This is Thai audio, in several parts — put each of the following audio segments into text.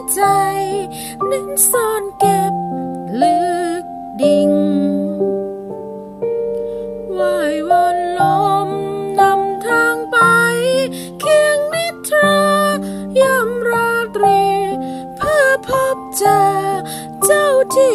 เน้นซ่อนเก็บลึกดิ่งว่ายวนลมนำทางไป เคียงนิทรายามราตรี เพื่อพบเจอเจ้าที่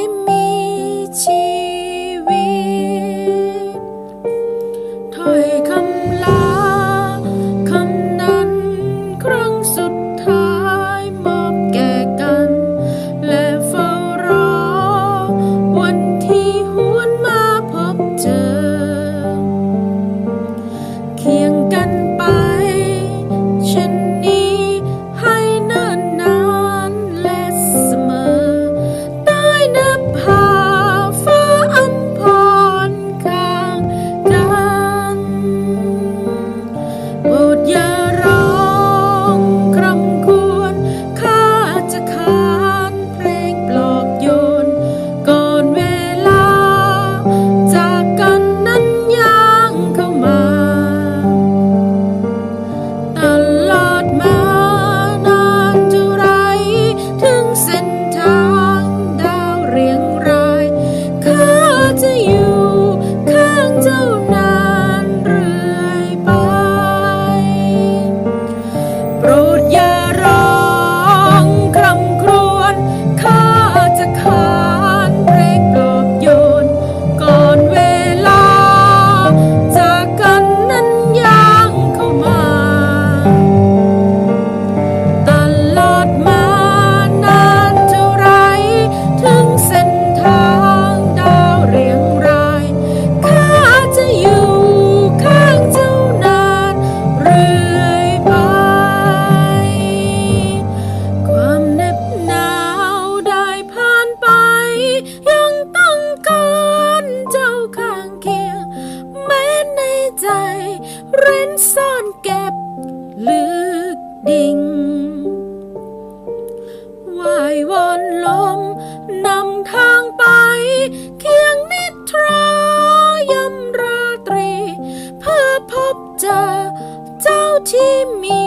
ดมานานเท่าไรถึงเส้นทางดาวเรียงรายข้าจะอยู่ข้างเจ้านานเรื่อยไป โปรดอย่า ดิ่งว่ายวนลมนำทางไป เคียงนิทรายำราตรี เพื่อพบเจอเจ้าที่มี